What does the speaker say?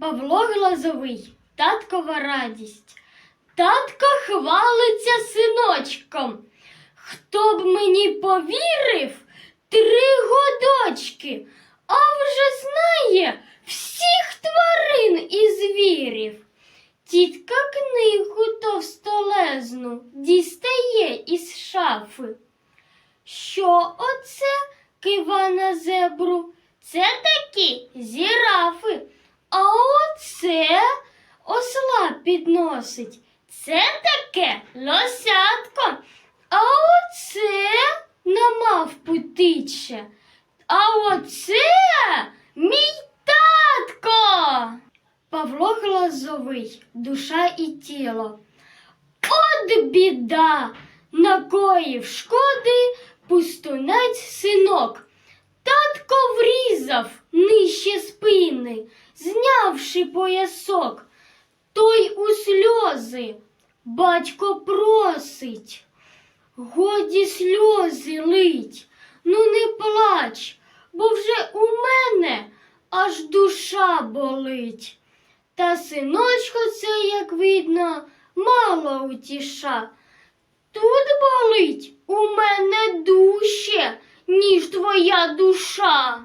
Павло Глазовий, таткова радість. Татко хвалиться синочком. Хто б мені повірив, три годочки, а вже знає всіх тварин і звірів. Тітка книгу товстолезну дістає із шафи. Що оце кива на зебру? Це такі зірафи. А оце осла підносить. Це таке лосятко. А оце на мавпу тиче. А оце мій татко. Павло Глазовий, душа і тіло. От біда, накоїв шкоди пустунець синок. Татко врізав нижче спини, знявши поясок. Той у сльози батько просить. Годі сльози лить, ну не плач, бо вже у мене аж душа болить. Та синочко це, як видно, мало утіша. Тут болить у мене дужче, ніж твоя душа.